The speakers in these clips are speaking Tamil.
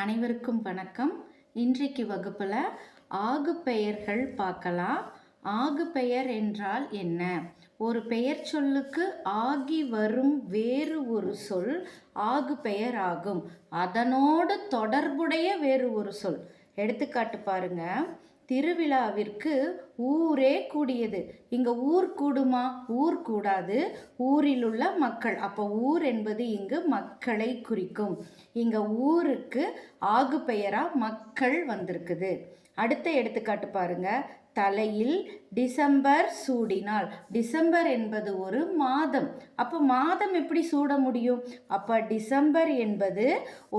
அனைவருக்கும் வணக்கம். இன்றைக்கு வகுப்பில் ஆகு பெயர்கள் பார்க்கலாம். ஆகு பெயர் என்றால் என்ன? ஒரு பெயர் சொல்லுக்கு ஆகி வரும் வேறு ஒரு சொல் ஆகு பெயர் ஆகும். அதனோடு தொடர்புடைய வேறு ஒரு சொல். எடுத்துக்காட்டு பாருங்கள் திருவிழாவிற்கு ஊரே கூடியது. இங்க ஊர் கூடுமா? ஊர் கூடாது. ஊரில் உள்ள மக்கள். அப்போ ஊர் என்பது இங்கு மக்களை குறிக்கும். இங்க ஊருக்கு ஆகு பெயரா மக்கள் வந்திருக்குது. அடுத்த எடுத்துக்காட்டு பாருங்க. தலையில் டிசம்பர் சூடினால். டிசம்பர் என்பது ஒரு மாதம். அப்போ மாதம் எப்படி சூட முடியும்? அப்போ டிசம்பர் என்பது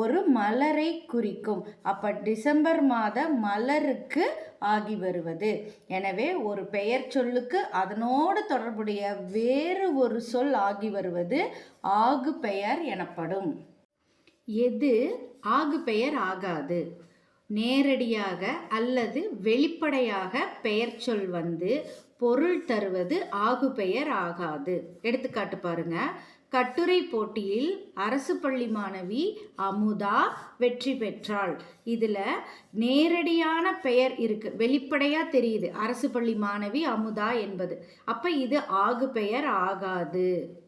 ஒரு மலரை குறிக்கும். அப்போ டிசம்பர் மாத மலருக்கு ஆகி வருவது. எனவே ஒரு பெயர் சொல்லுக்கு அதனோடு தொடர்புடைய வேறு ஒரு சொல் ஆகி வருவது ஆகு பெயர் எனப்படும். எது? ஆகு பெயர் ஆகாது. நேரடியாக அல்லது வெளிப்படையாக பெயர் சொல் வந்து பொருள் தருவது ஆகு பெயர் ஆகாது. எடுத்துக்காட்டு பாருங்க. கட்டுரை போட்டியில் அரசு பள்ளி மாணவி அமுதா வெற்றி பெற்றாள். இதில் நேரடியான பெயர் இருக்கு. வெளிப்படையாக தெரியுது. அரசு பள்ளி மாணவி அமுதா என்பது. அப்போ இது ஆகு பெயர் ஆகாது.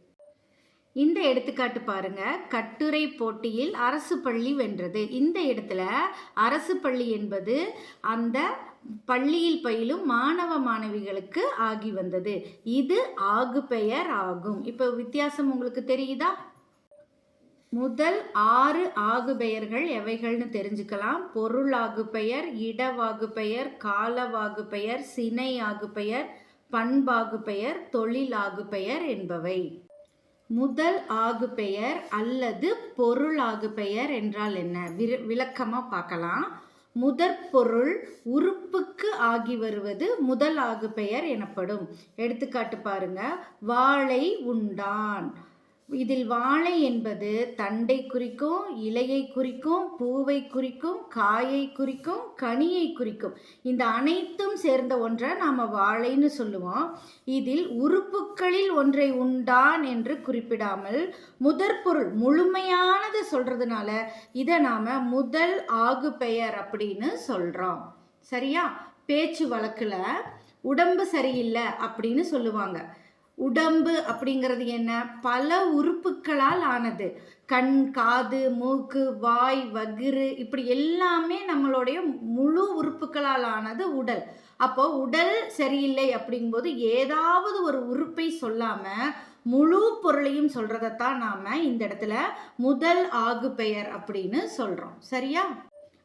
இந்த எடுத்துக்காட்டு பாருங்க. கட்டுரை போட்டியில் அரசு பள்ளி வென்றது. இந்த இடத்துல அரசு பள்ளி என்பது அந்த பள்ளியில் பயிலும் மாணவ மாணவிகளுக்கு ஆகி வந்தது. இது ஆகு பெயர் ஆகும். இப்போ வித்தியாசம் உங்களுக்கு தெரியுதா? முதல் ஆறு ஆகு பெயர்கள் எவைகள்னு தெரிஞ்சுக்கலாம். பொருள் ஆகு பெயர் இடவாகு பெயர் காலவாகு பெயர் சினை ஆகு பெயர் பண்பாகு பெயர் தொழில் ஆகு பெயர் என்பவை. முதல் ஆகு பெயர் அல்லது பொருள் ஆகு பெயர் என்றால் என்ன? விர விளக்கமாக பார்க்கலாம். முதற் பொருள் உறுப்புக்கு ஆகி வருவது முதல் ஆகு பெயர் எனப்படும். எடுத்துக்காட்டு பாருங்க. வாழை உண்டான். இதில் வாழை என்பது தண்டை குறிக்கும் இலையை குறிக்கும் பூவை குறிக்கும் காயை குறிக்கும் கனியை குறிக்கும். இந்த அனைத்தும் சேர்ந்த ஒன்றை நாம் வாழைன்னு சொல்லுவோம். இதில் உறுப்புகளில் ஒன்றை உண்டான் என்று குறிப்பிடாமல் முதற் பொருள் முழுமையானது சொல்கிறதுனால இதை நாம் முதல் ஆகு பெயர் அப்படின்னு சொல்கிறோம் சரியா? பேச்சு வழக்கில் உடம்பு சரியில்லை அப்படின்னு சொல்லுவாங்க. உடம்பு அப்படிங்கிறது என்ன? பல உறுப்புகளால் ஆனது. கண் காது மூக்கு வாய் வகிறு இப்படி எல்லாமே நம்மளுடைய முழு உறுப்புகளால் ஆனது உடல். அப்போ உடல் சரியில்லை அப்படிங்கும்போது ஏதாவது ஒரு உறுப்பை சொல்லாம முழு பொருளையும் சொல்றதைத்தான் நாம இந்த இடத்துல முதல் ஆகு பெயர் அப்படின்னு சொல்றோம். சரியா?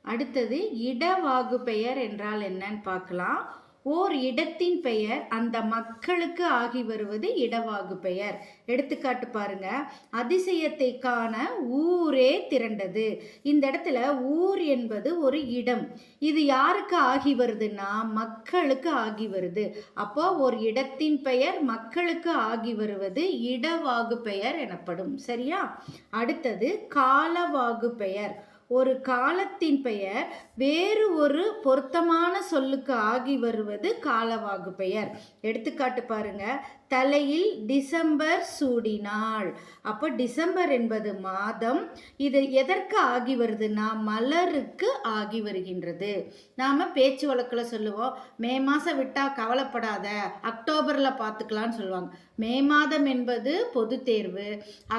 அடுத்தது இடவாகு பெயர் என்றால் என்னன்னு பார்க்கலாம். ஓர் இடத்தின் பெயர் அந்த மக்களுக்கு ஆகி வருவது இடவாகு பெயர். எடுத்துக்காட்டு பாருங்க. அதிசயத்தை காண ஊரே திரண்டது. இந்த இடத்துல ஊர் என்பது ஒரு இடம். இது யாருக்கு ஆகி வருதுன்னா மக்களுக்கு ஆகி வருது. அப்போ ஒரு இடத்தின் பெயர் மக்களுக்கு ஆகி வருவது இடவாகு பெயர் எனப்படும். சரியா? அடுத்தது காலவாகு பெயர். ஒரு காலத்தின் பெயர் வேறு ஒரு பொருத்தமான சொல்லுக்கு ஆகி வருவது காலவாகு பெயர். எடுத்துக்காட்டு பாருங்க தலையில் டிசம்பர் சூடினாள். அப்போ டிசம்பர் என்பது மாதம். இது எதற்கு ஆகி வருதுன்னா மலருக்கு ஆகி வருகின்றது. நாம் பேச்சு வழக்கில் சொல்லுவோம் மே மாதம் விட்டால் கவலைப்படாத அக்டோபரில் பார்த்துக்கலான்னு சொல்லுவாங்க. மே மாதம் என்பது பொது தேர்வு.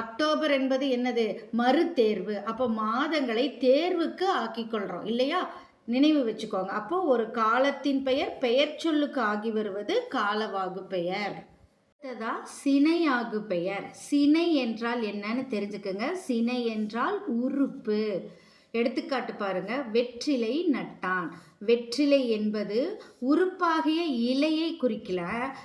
அக்டோபர் என்பது என்னது? மறு தேர்வு. அப்போ மாதங்களை தேர்வுக்கு ஆக்கிக்கொள்கிறோம் இல்லையா? நினைவு வச்சுக்கோங்க. அப்போ ஒரு காலத்தின் பெயர் பெயர் சொல்லுக்கு ஆகி வருவது காலவாகு பெயர். அடுத்ததா சினையாகு பெயர் சினை என்றால் என்னன்னு தெரிஞ்சுக்கோங்க. சினை என்றால் உறுப்பு. எடுத்துக்காட்டு பாருங்க. வெற்றிலை நட்டான். வெற்றிலை என்பது உறுப்பாகிய இலையை குறிக்கல.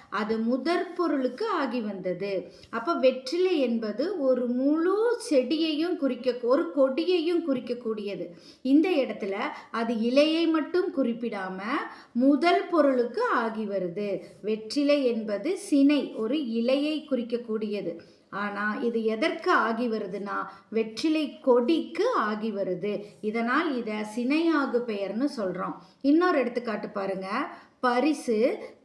அது முதற் பொருளுக்கு ஆகி வந்தது. அப்போ வெற்றிலை என்பது ஒரு முழு செடியையும் குறிக்க ஒரு கொடியையும் குறிக்கக்கூடியது. இந்த இடத்துல அது இலையை மட்டும் குறிப்பிடாம முதல் பொருளுக்கு ஆகி வருது. வெற்றிலை என்பது சினை ஒரு இலையை குறிக்கக்கூடியது. ஆனால் இது எதற்கு ஆகி வருதுன்னா வெற்றிலை கொடிக்கு ஆகி வருது. இதனால் இதை சினையாகு பெயர்னு சொல்கிறோம் இன்னொரு எடுத்துக்காட்டு பாருங்க. பரிசு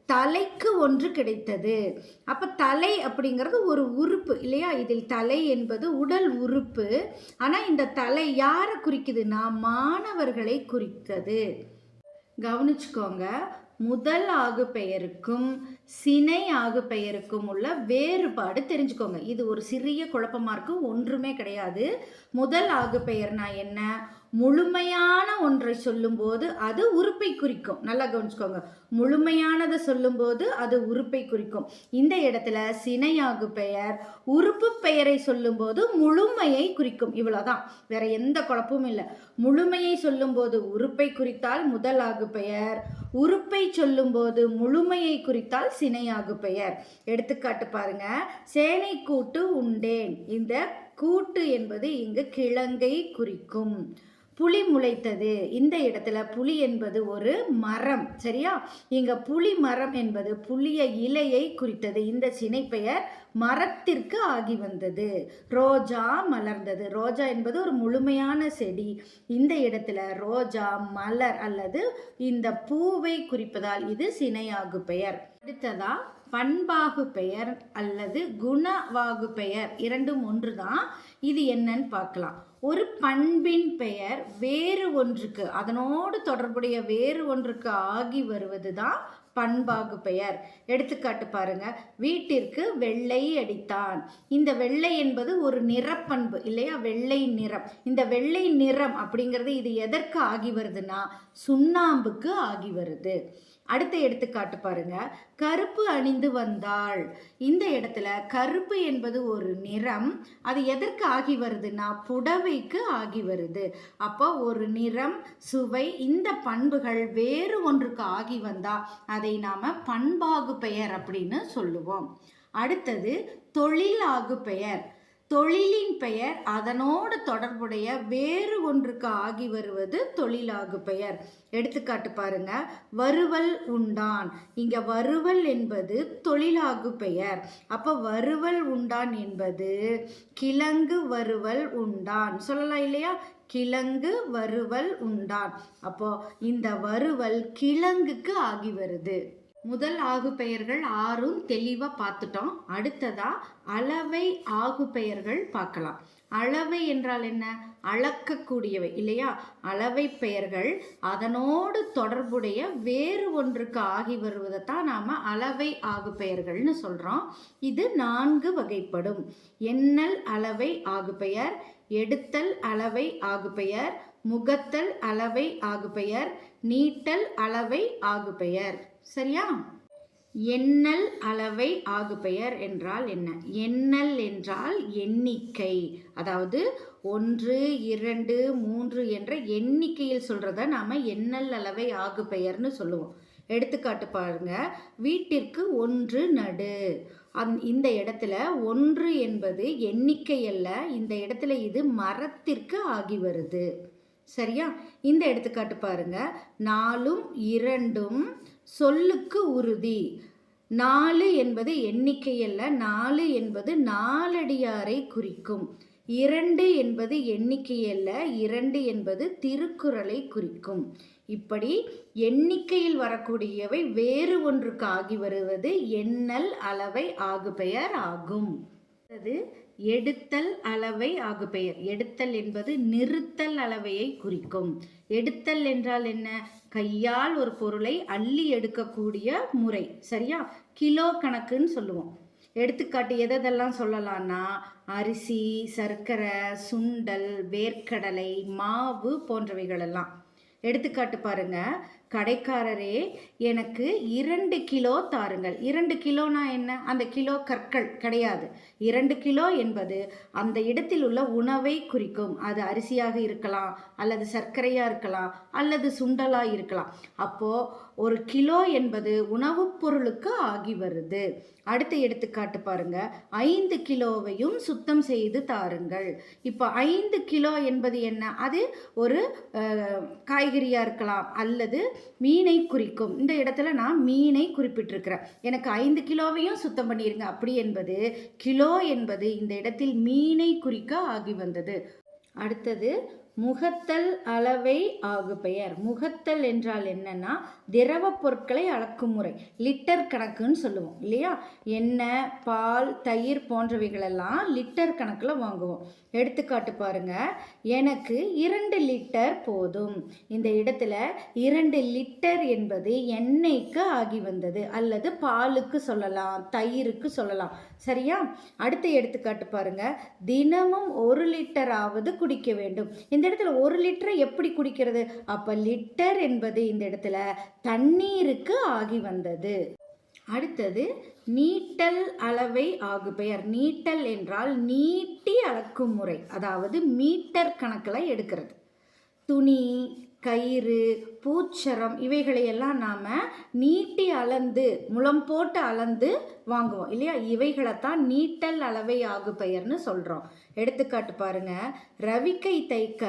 தலைக்கு ஒன்று கிடைத்தது. அப்போ தலை அப்படிங்கிறது ஒரு உறுப்பு இல்லையா? இதில் தலை என்பது உடல் உறுப்பு. ஆனால் இந்த தலை யாரை குறிக்குதுன்னா மாணவர்களை குறித்தது. கவனிச்சுக்கோங்க. முதல் ஆகு பெயருக்கும் சினை ஆகு பெயருக்கும் உள்ள வேறுபாடு தெரிஞ்சுக்கோங்க. இது ஒரு சிறிய குழப்பமாக இருக்கு ஒன்றுமே கிடையாது. முதல் ஆகு பெயர்னா என்ன? முழுமையான ஒன்றை சொல்லும்போது அது உறுப்பை குறிக்கும். நல்லா கவனிச்சுக்கோங்க. முழுமையானதை சொல்லும்போது அது உறுப்பை குறிக்கும். இந்த இடத்துல சினையாகு பெயர் உறுப்பு பெயரை சொல்லும்போது முழுமையை குறிக்கும். இவ்வளோதான் வேற எந்த குழப்பமும் இல்லை. முழுமையை சொல்லும்போது உறுப்பை குறித்தால் முதல் ஆகு பெயர் உறுப்பை சொல்லும்போது முழுமையை குறித்தால் சினையாகு பெயர். எடுத்துக்காட்டு பாருங்க. சேனை கூட்டு உண்டேன். இந்த கூட்டு என்பது இங்கு கிழங்கை குறிக்கும். புலி முளைத்தது. இந்த இடத்துல புலி என்பது ஒரு மரம் சரியா? இங்க புலி மரம் என்பது புளிய இலையை குறித்தது. இந்த சினைப்பெயர் மரத்திற்கு ஆகி வந்தது. ரோஜா மலர்ந்தது. ரோஜா என்பது ஒரு முழுமையான செடி. இந்த இடத்துல ரோஜா மலர் அல்லது இந்த பூவை குறிப்பதால் இது சினையாகு பெயர். அடுத்ததா பண்பாகு பெயர் அல்லது குணவாகு பெயர். இரண்டும் ஒன்றுதான். இது என்னன்னு பார்க்கலாம். ஒரு பண்பின் பெயர் வேறு ஒன்றுக்கு அதனோடு தொடர்புடைய வேறு ஒன்றுக்கு ஆகி வருவது தான் பண்பாகு பெயர். எடுத்துக்காட்டு பாருங்க. வீட்டிற்கு வெள்ளை அடித்தான். இந்த வெள்ளை என்பது ஒரு நிறப்பண்பு இல்லையா? வெள்ளை நிறம். இந்த வெள்ளை நிறம் அப்படிங்கிறது இது எதற்கு ஆகி வருதுன்னா சுண்ணாம்புக்கு ஆகி வருது. அடுத்த எடுத்துக்காட்டு பாருங்க. கருப்பு அணிந்து வந்தாள். இந்த இடத்துல கருப்பு என்பது ஒரு நிறம். அது எதற்கு ஆகி வருதுன்னா புடவைக்கு ஆகி வருது. அப்போ ஒரு நிறம் சுவை இந்த பண்புகள் வேறு ஒன்றுக்கு ஆகி வந்தா அதை நாம பண்பாகு பெயர் அப்படின்னு சொல்லுவோம். அடுத்தது தொழிலாகு பெயர். தொழிலின் பெயர் அதனோடு தொடர்புடைய வேறு ஒன்றுக்கு ஆகி வருவது தொழிலாகு பெயர். எடுத்துக்காட்டு பாருங்க வருவல் உண்டான் இங்க வருவல் என்பது தொழிலாகு பெயர். அப்ப வருவல் உண்டான் என்பது கிழங்கு வருவல் உண்டான் சொல்லலாம் இல்லையா? கிழங்கு வருவல் உண்டான் அப்போ இந்த வருவல் கிழங்குக்கு ஆகி வருது. முதல் ஆகு பெயர்கள் ஆறும் தெளிவாக பார்த்துட்டோம். அடுத்ததா அளவை ஆகு பெயர்கள் பார்க்கலாம். அளவை என்றால் என்ன? அளக்கக்கூடியவை இல்லையா? அளவை பெயர்கள் அதனோடு தொடர்புடைய வேறு ஒன்றுக்கு ஆகி வருவதைத்தான் நாம் அளவை ஆகு பெயர்கள்னு சொல்கிறோம் இது நான்கு வகைப்படும். எண்ணல் அளவை ஆகு பெயர் எடுத்தல் அளவை ஆகு பெயர் முகத்தல் அளவை ஆகு பெயர் நீட்டல் அளவை ஆகு பெயர் சரியா? எண்ணல் அளவை ஆகுபெயர் என்றால் என்ன? எண்ணல் என்றால் எண்ணிக்கை. அதாவது ஒன்று இரண்டு மூன்று என்ற எண்ணிக்கையில் சொல்கிறத நாம் எண்ணல் அளவை ஆகுபெயர்னு சொல்லுவோம். எடுத்துக்காட்டு பாருங்க. வீட்டிற்கு ஒன்று நடு. அந் இந்த இடத்துல ஒன்று என்பது எண்ணிக்கை அல்ல. இந்த இடத்துல இது மரத்திற்கு ஆகி வருது. சரியா? இந்த எடுத்துக்காட்டு பாருங்க. நாலும் இரண்டும் சொல்லுக்கு உறுதி. நாலு என்பது எண்ணிக்கையல்ல நாலு என்பது நாலடியாரை குறிக்கும். இரண்டு என்பது எண்ணிக்கையல்ல இரண்டு என்பது திருக்குறளை குறிக்கும். இப்படி எண்ணிக்கையில் வரக்கூடியவை வேறு ஒன்றுக்கு ஆகி வருவது எண்ணல் அளவை ஆகுபெயர் ஆகும். அது எடுத்தல் அளவை ஆகுபெயர். எடுத்தல் என்பது நிறுத்தல் அளவையை குறிக்கும். எடுத்தல் என்றால் என்ன? கையால் ஒரு பொருளை அள்ளி எடுக்கக்கூடிய முறை சரியா? கிலோ கணக்குன்னு சொல்லுவோம். எடுத்துக்காட்டு எதெல்லாம் சொல்லலாம்னா அரிசி சர்க்கரை சுண்டல் வேர்க்கடலை மாவு போன்றவைகளெல்லாம். எடுத்துக்காட்டு பாருங்க. கடைக்காரரே எனக்கு இரண்டு கிலோ தாருங்கள். இரண்டு கிலோனா என்ன? அந்த கிலோ கற்கள் கிடையாது. இரண்டு கிலோ என்பது அந்த இடத்தில் உள்ள உணவை குறிக்கும். அது அரிசியாக இருக்கலாம் அல்லது சர்க்கரையாக இருக்கலாம் அல்லது சுண்டலாக இருக்கலாம். அப்போது ஒரு கிலோ என்பது உணவுப் பொருளுக்கு ஆகி வருது. அடுத்த எடுத்துக்காட்டு பாருங்க. ஐந்து கிலோவையும் சுத்தம் செய்து தாருங்கள். இப்போ ஐந்து கிலோ என்பது என்ன? அது ஒரு காய்கறியாக இருக்கலாம் அல்லது மீனை குறிக்கும். இந்த இடத்துல நான் மீனை குறிப்பிட்டிருக்கிறேன். எனக்கு ஐந்து கிலோவையும் சுத்தம் பண்ணிடுங்க அப்படி என்பது கிலோ என்பது இந்த இடத்தில் மீனை குறிக்க ஆகி வந்தது. அடுத்தது முகத்தல் அளவை ஆகு பெயர் முகத்தல் என்றால் என்னன்னா திரவ பொருட்களை அளக்கும் முறை. லிட்டர் கணக்குன்னு சொல்லுவோம் இல்லையா? எண்ணெய் பால் தயிர் போன்றவைகளெல்லாம் லிட்டர் கணக்கில் வாங்குவோம். எடுத்துக்காட்டு பாருங்க எனக்கு இரண்டு லிட்டர் போதும். இந்த இடத்துல இரண்டு லிட்டர் என்பது எண்ணெய்க்கு ஆகி வந்தது அல்லது பாலுக்கு சொல்லலாம் தயிருக்கு சொல்லலாம். சரியா? அடுத்த எடுத்துக்காட்டு பாருங்க தினமும் ஒரு லிட்டராவது குடிக்க வேண்டும். இந்த இடத்துல ஒரு லிட்டரை எப்படி குடிக்கிறது? அப்ப லிட்டர் என்பது இந்த இடத்துல தண்ணீருக்கு ஆகி வந்தது. அடுத்தது நீட்டல் அளவை ஆகு பெயர். நீட்டல் என்றால் நீட்டி அளக்கும் முறை அதாவது மீட்டர் கணக்கில் எடுக்கிறது. துணி கயிறு பூச்சரம் இவைகளையெல்லாம் நாம் நீட்டி அளந்து முளம் போட்டு அளந்து வாங்குவோம். இல்லையா? இவைகளைத்தான் நீட்டல் அளவை ஆகு பெயர்னு சொல்கிறோம் எடுத்துக்காட்டு பாருங்க. ரவிக்கை தைக்க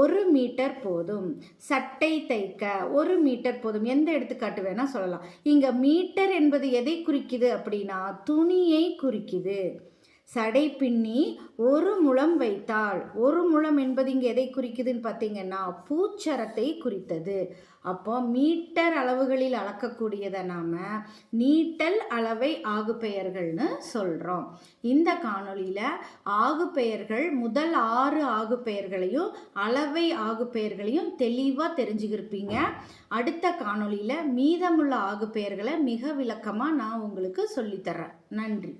ஒரு மீட்டர் போதும். சட்டை தைக்க ஒரு மீட்டர் போதும். எந்த எடுத்துக்காட்டு வேணால் சொல்லலாம். இங்கே மீட்டர் என்பது எதை குறிக்குது அப்படின்னா துணியை குறிக்குது. சடை பின்னி ஒரு முழம் வைத்தாள். ஒரு முழம் என்பது இங்கே எதை குறிக்குதுன்னு பார்த்தீங்கன்னா பூச்சரத்தை குறித்தது. அப்போ மீட்டர் அளவுகளில் அளக்கக்கூடியதை நாம் நீட்டல் அளவை ஆகு பெயர்கள்னு சொல்கிறோம் இந்த காணொளியில் ஆகு பெயர்கள் முதல் ஆறு ஆகு பெயர்களையும் அளவை ஆகு பெயர்களையும் தெளிவாக தெரிஞ்சுக்கிருப்பீங்க. அடுத்த காணொளியில் மீதமுள்ள ஆகு பெயர்களை மிக விளக்கமாக நான் உங்களுக்கு சொல்லித்தரேன் நன்றி.